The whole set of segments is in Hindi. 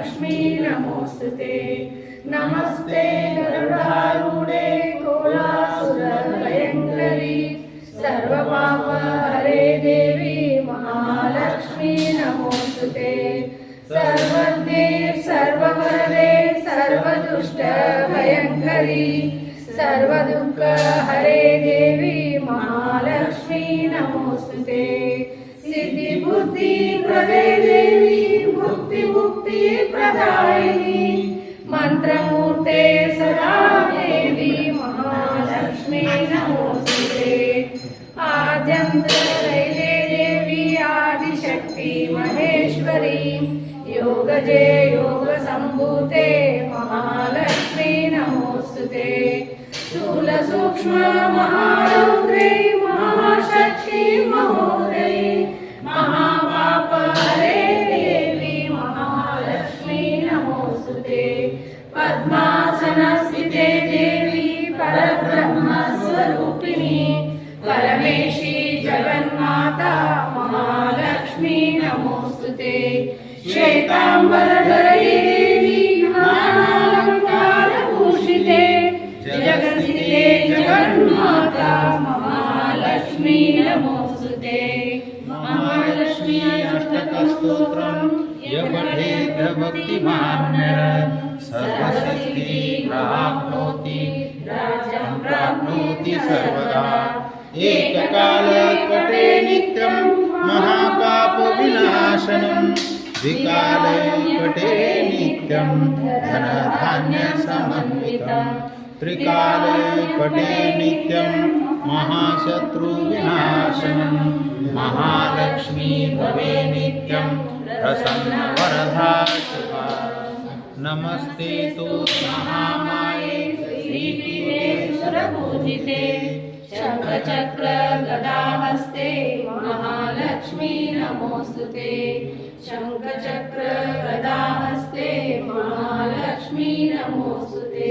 లక్ష్మీ నమోస్తుతే. నమస్తే గరుడారూఢే కోలాసురభయంకరీ. సర్వపాప హరే దేవి మహాలక్ష్మీ నమోస్తుతే. సర్వజ్ఞే సర్వవరదే సర్వదుష్ట భయంకరీ. సర్వదుఃఖ హరే దేవి మహాలక్ష్మీ నమోస్తుతే. సిద్ధి బుద్ధి ప్రవేది मुक्तिमुक्ति प्रदायिनी। मन्त्रमूर्ते सदा देवी महालक्ष्मी नमोस्तुते। आद्यन्तरैले देवी आदिशक्ति महेश्वरी। योगजे योगसम्भूते महालक्ष्मी नमोस्तुते। स्थूलसूक्ष्म महारौद्रे परब्रह्मस्वरूपिणी परमेशी जगन्माता, महालक्ष्मी नमोस्तुते श्वेताम्बरधरे देवी महालङ्कारभूषिते। जगन्माता, महालक्ष्मी नमोस्तुते महालक्ष्मी अष्टकस्तोत्रम् यपठेत भक्तिमान् सर्वशक्ति प्राप्नोति। राज्यं प्राप्नोति सर्वदा। एककालपटे नित्यं महापापविनाशनं। द्विकालपटे नित्यं धनधान्यसमन्वितं। त्रिकालपटे नित्यं महाशत्रुविनाशनं। महालक्ष्मी भवे नित्यं प्रसन्नवरदा शिवा नमस्ते तु महामाये श्रीपीठे सुरपूजिते। शङ्खचक्र गदाहस्ते महालक्ष्मी नमोस्तुते शङ्खचक्र गदाहस्ते महालक्ष्मी लक्ष्मी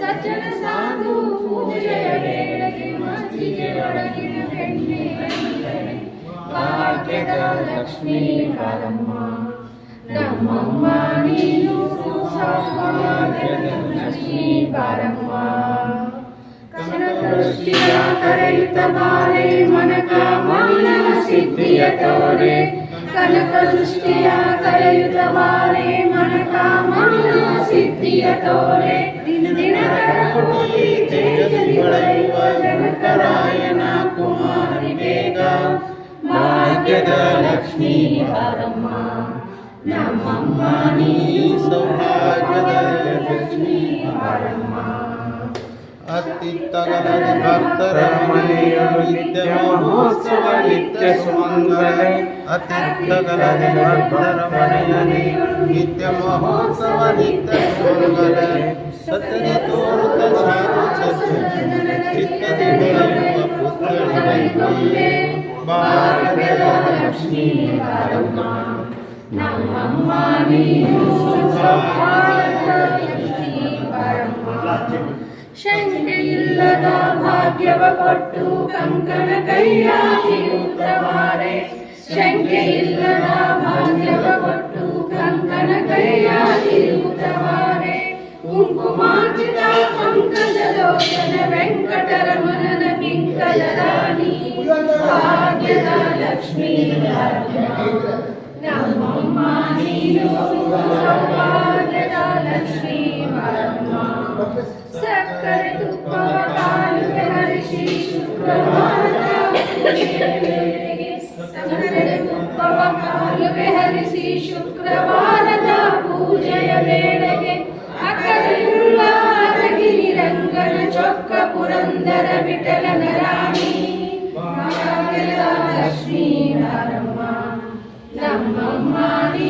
ಸಜ್ಜನ ಸಾಧು ಪೂಜೆಯ ವೇಳೆಗೆ ಮಜ್ಜಿಗೆ ಒಳಗಿನ ಬೆಣ್ಣೆ ಭಾಗ್ಯದ ಲಕ್ಷ್ಮೀ ಪಾರಮ್ಮ ನಮ್ಮಮ್ಮ ನೀನು ಸೌಭಾಗ್ಯದ ಲಕ್ಷ್ಮೀ ಬಾರಮ್ಮ ಕನಕದೃಷ್ಟಿಯ ಕರೆಯುತ್ತ ಬಾರೆ ಮನಕ ಮೌನ ಸಿದ್ಧಿಯ ತೋರೆ కనుక సృష్టియా కలయుగ వారే మన కామన సిద్ధియతోరే దినకరపూతి తేజరివైవ జగతరాయణ కుమారి లక్ష్మీ సౌభాగ్యద లక్ష్మీ పరమ अतित्तगलदिभक्तरमणीयनित्यमहोत्सव नित्यसुमङ्गल अतित्तगलदिभक्तरमणीयनि नित्यमहोत्सव नित्यसुमङ्गल सतनितोरुतशानुचित्तदिवयुवपुत्रदिवै बालदेवलक्ष्मी ಶಂಕೆಯಿಲ್ಲದ ಭಾಗ್ಯವ ಕೊಟ್ಟು ಕಂಕಣ ಕೈಯಾಗಿರುತ್ತವಾರೆ ಶಂಕೆಯಿಲ್ಲದ ಭಾಗ್ಯವ ಕೊಟ್ಟು ಕಂಕಣ ಕೈಯಾಗಿರುತ್ತವಾರೆ ಕುಂಕುಮಾಚಿದ ಪಂಕಜ ಲೋಚನ ವೆಂಕಟರಮನ ಪಿಂಕಲ ರಾಣಿ. ಭಾಗ್ಯದ ಲಕ್ಷ್ಮೀ. ನಮ್ಮಮ್ಮ ನೀನು లక్ష్మీ నమ్మ నమ్మమ్మ నీ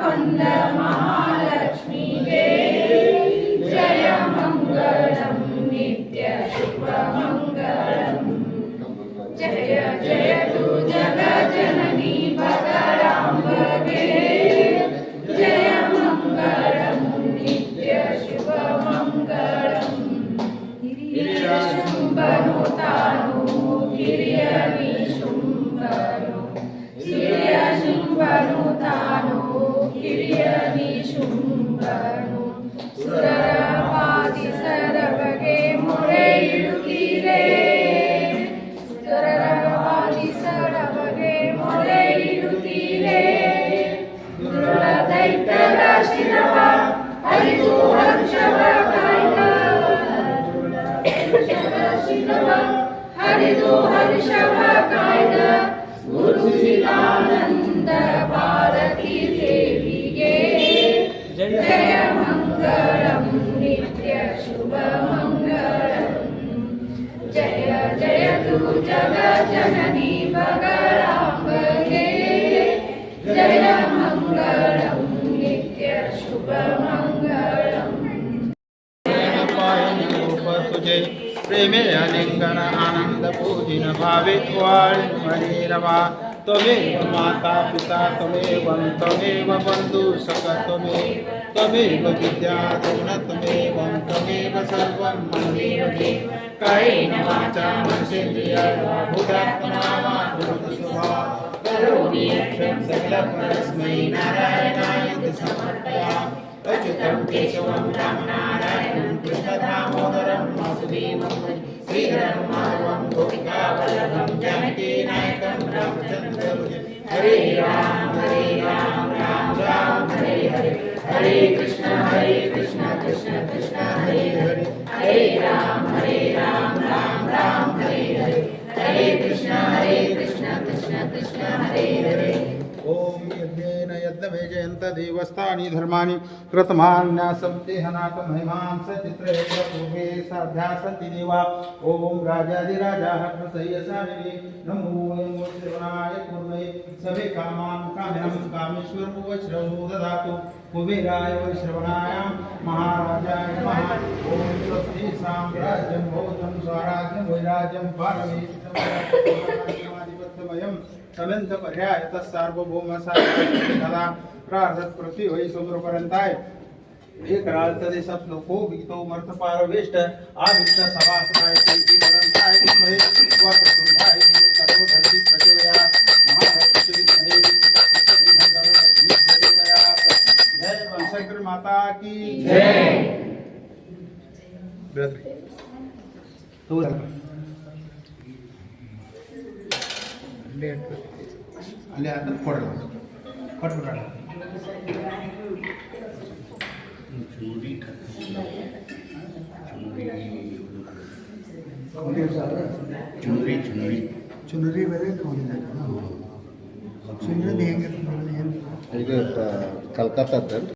கொண்ட மா तुझे प्रेमे अलिंगन आनंद पूजिन भावित वाळी मनीरमा त्वमेव माता पिता, त्वमेव त्वमेव सख त्वमेव त्वमेव विद्या त्वमेव त्वमेव सर्वं कायेन वाचा मनसेन्द्रिया भूतात्मना वा स्वभाव करोमि यक्षं सकलपरस्मै नारायणाय समर्पयामि। अच्युतं केशवं रामनारायणं कृष्णदामोदरं वासुदेवं श्रीधरं माधवं गोपिकावल्लभं जानकीनायकं रामचन्द्रं हरे राम हरे राम राम राम हरे हरे हरे कृष्ण हरे यज्ञमेजयन्त देवस्थानि धर्माणि कृतमान्यासं हनाकमहिमां सचित्रे पूर्वे साध्या सन्ति देवा। ॐ राजाधिराजाः प्रसह्यसामिने नमो वयं श्रवणाय कुर्महे। सवे कामां काम्यं कामेश्वरो ददातु। कुबेराय वैश्रवणाय महाराजाय नमः ॐ स्वस्ति साम्राज्यं भोजं स्वराज्यं वैराज्यं पारमेश्वरमयं अनंत पर्याय आता सार्वभौम सारा प्रार्थक प्रति होई समोरपर्यंत आहे एक राळ तरी सप्न खूप गीतो मर्थ पारवेष्ट आविष्ट समास काय ती ग्रंथ आहे विस्मये वा प्रसुन भाई सर्व धर्ती प्रचोया महाराष्ट्र विस्मये जय बनशंकर माता की जय। तो ಪ್ಲೇಟ್ ಅಲ್ಲಿ ಹಾಕಿದ್ರೆ ಕೊಡೋಣ. ಕೊಟ್ಬಿಡೋಣ. ಚುನರಿ ಚುನರಿ. ಚುನರಿ ಬೇರೆ ಚುನರಿದು ಹೆಂಗೆ ಇದು ಕಲ್ಕತ್ತಾದ್ದು